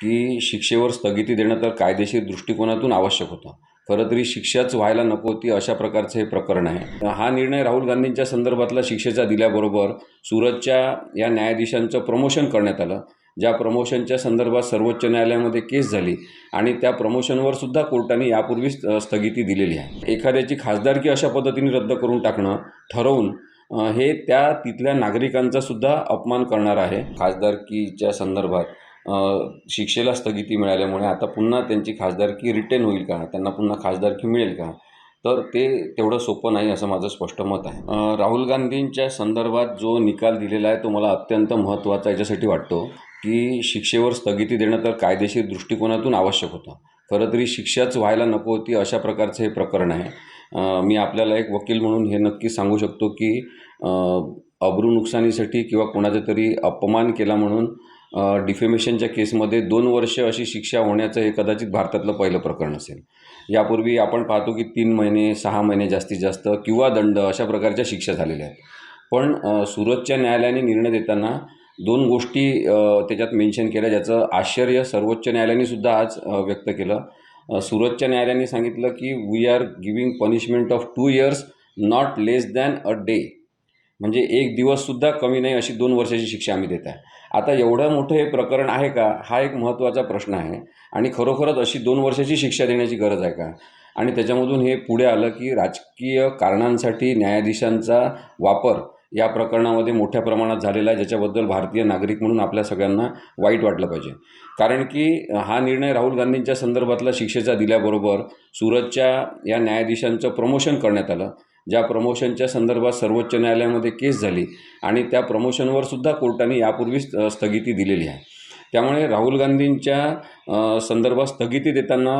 की शिक्षेवर स्थगिती देणं तर कायदेशीर दृष्टिकोनातून आवश्यक होतं. खरं तरी शिक्षाच व्हायला नको होती अशा प्रकारचं हे प्रकरण आहे. हा निर्णय राहुल गांधींच्या संदर्भातला शिक्षेचा दिल्याबरोबर सुरतच्या या न्यायाधीशांचं प्रमोशन करण्यात आलं ज्या प्रमोशनच्या संदर्भात सर्वोच्च न्यायालयामध्ये केस झाली आणि त्या प्रमोशनवर सुद्धा कोर्टाने यापूर्वीच स्थगिती दिलेली आहे. एखाद्याची खासदारकी अशा पद्धतीने रद्द करून टाकणं ठरवून हे त्या तिथल्या नागरिकांचा सुद्धा अपमान करणार आहे. खासदारकीच्या संदर्भात शिक्षेला स्थगिती मिळाल्यामुळे आता पुन्हा त्यांची खासदारकी रिटेन होईल का? त्यांना पुन्हा खासदारकी मिळेल का? तर ते तेवढं सोपं नाही असं माझं स्पष्ट मत आहे. राहुल गांधींच्या संदर्भात जो निकाल दिलेला आहे तो मला अत्यंत महत्त्वाचा याच्यासाठी वाटतो की शिक्षेवर स्थगिती देणं तर कायदेशीर दृष्टिकोनातून आवश्यक होतं. खरं तरी शिक्षाच व्हायला नको होती अशा प्रकारचं हे प्रकरण आहे. मी आपल्याला एक वकील म्हणून हे नक्की सांगू शकतो की अब्रू नुकसानीसाठी किंवा कोणाचा तरी अपमान केला म्हणून डिफेमेशनच्या केसमध्ये दोन वर्ष अशी शिक्षा होण्याचं हे कदाचित भारतातलं पहिलं प्रकरण असेल. यापूर्वी आपण पाहतो की तीन महिने सहा महिने जास्तीत जास्त किंवा दंड अशा प्रकारच्या शिक्षा झालेल्या आहेत. पण सुरतच्या न्यायालयाने निर्णय देताना दोन गोष्टी त्याच्यात मेन्शन केल्या ज्याचं आश्चर्य सर्वोच्च न्यायालयाने सुद्धा आज व्यक्त केलं. सुरतच्या न्यायालयाने सांगितलं की we are giving punishment of two years not less than a day म्हणजे एक दिवससुद्धा कमी नाही अशी दोन वर्षाची शिक्षा आम्ही देत आहे. आता एवढं मोठं हे प्रकरण आहे का? हा एक महत्त्वाचा प्रश्न आहे. आणि खरोखरच अशी दोन वर्षाची शिक्षा देण्याची गरज आहे का? आणि त्याच्यामधून हे पुढे आलं की राजकीय कारणांसाठी न्यायाधीशांचा वापर या प्रकरणामध्ये मोठ्या प्रमाणात झालेला आहे ज्याच्याबद्दल भारतीय नागरिक म्हणून आपल्या सगळ्यांना वाईट वाटलं पाहिजे. कारण की हा निर्णय राहुल गांधींच्या संदर्भातला शिक्षेचा दिल्याबरोबर सुरतच्या या न्यायाधीशांचं प्रमोशन करण्यात आलं. ज्या प्रमोशनच्या संदर्भात सर्वोच्च न्यायालयामध्ये केस झाली आणि त्या प्रमोशनवर सुद्धा कोर्टाने यापूर्वीच स्थगिती दिलेली आहे. त्यामुळे राहुल गांधींच्या संदर्भात स्थगिती देताना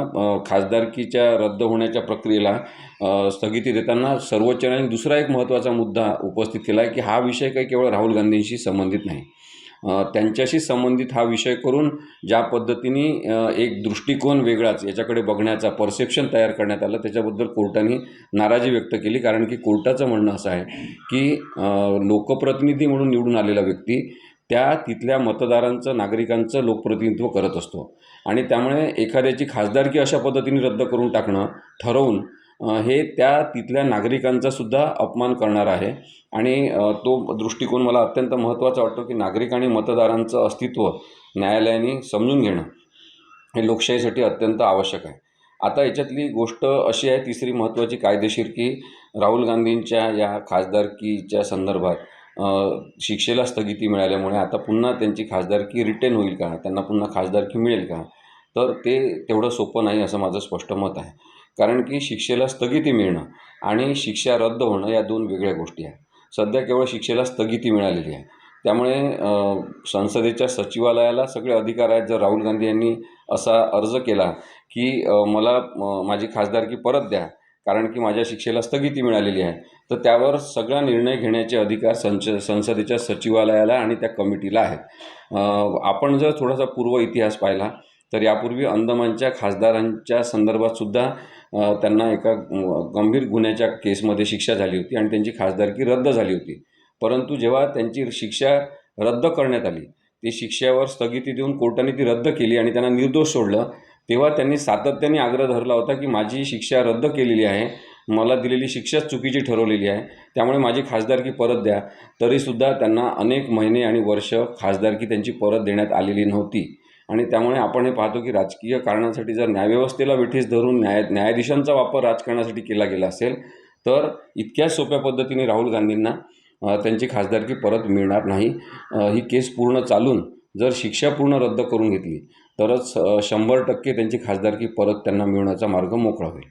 खासदारकीच्या रद्द होण्याच्या प्रक्रियेला स्थगिती देताना सर्वोच्च न्यायालयाने दुसरा एक महत्त्वाचा मुद्दा उपस्थित केला आहे की हा विषय काही केवळ राहुल गांधींशी संबंधित नाही. त्यांच्याशी संबंधित हा विषय करून ज्या पद्धतीने एक दृष्टिकोन वेगळाच याच्याकडे बघण्याचा परसेप्शन तयार करण्यात आलं त्याच्याबद्दल कोर्टाने नाराजी व्यक्त केली. कारण की कोर्टाचं म्हणणं असं आहे की लोकप्रतिनिधी म्हणून निवडून आलेला व्यक्ती त्या तिथल्या मतदारांचं नागरिकांचं लोकप्रतिनिधित्व करत असतो. आणि त्यामुळे एखाद्याची खासदारकी अशा पद्धतीने रद्द करून टाकणं ठरवून हे त्या तिथल्या नागरिकांचा सुद्धा अपमान करणार आहे. आणि तो दृष्टिकोन मला अत्यंत महत्त्वाचा वाटतो की नागरिक आणि मतदारांचं अस्तित्व न्यायालयाने समजून घेणं हे लोकशाहीसाठी अत्यंत आवश्यक आहे. आता याच्यातली गोष्ट अशी आहे तिसरी महत्त्वाची कायदेशीर की राहुल गांधींच्या या खासदारकीच्या संदर्भात शिक्षेला स्थगिती मिळाल्यामुळे आता पुन्हा त्यांची खासदारकी रिटेन होईल का? त्यांना पुन्हा खासदारकी मिळेल का? तर ते तेवढं सोपं नाही असं माझं स्पष्ट मत आहे. कारण की शिक्षेला स्थगिती मिळणं आणि शिक्षा रद्द होणं या दोन वेगळ्या गोष्टी आहेत. सध्या केवळ शिक्षेला स्थगिती मिळालेली आहे. त्यामुळे संसदेच्या सचिवालयाला सगळे अधिकार आहेत. जर राहुल गांधी यांनी असा अर्ज केला की मला माझी खासदारकी परत द्या कारण की माझ्या शिक्षेला स्थगिती मिळालेली आहे तर त्यावर सगळा निर्णय घेण्याचे अधिकार संच संसदेच्या सचिवालयाला आणि त्या कमिटीला आहेत. आपण जर थोडासा पूर्व इतिहास पाहिला तर यापूर्वी अंदमानच्या खासदारांच्या संदर्भातसुद्धा त्यांना एका गंभीर गुन्ह्याच्या केसमध्ये शिक्षा झाली होती आणि त्यांची खासदारकी रद्द झाली होती. परंतु जेव्हा त्यांची शिक्षा रद्द करण्यात आली ती शिक्षेवर स्थगिती देऊन कोर्टाने ती रद्द केली आणि त्यांना निर्दोष सोडलं तेव्हा त्यांनी सातत्याने आग्रह धरला होता की माझी शिक्षा रद्द केलेली आहे मला दिलेली शिक्षाच चुकीची ठरवलेली आहे त्यामुळे माझी खासदारकी परत द्या. तरीसुद्धा त्यांना अनेक महिने आणि वर्ष खासदारकी त्यांची परत देण्यात आलेली नव्हती. आणि त्यामुळे आपण हे पाहतो की राजकीय कारणासाठी जर न्यायव्यवस्थेला विठीस धरून न्याय न्यायाधीशांचा वापर राजकारणासाठी केला गेला असेल तर इतक्या सोप्या पद्धतीने राहुल गांधींना त्यांची खासदारकी परत मिळणार नाही. ही केस पूर्ण चालून जर शिक्षा पूर्ण रद्द करून घेतली तरच शंभर टक्के त्यांची खासदारकी परत त्यांना मिळण्याचा मार्ग मोकळा होईल.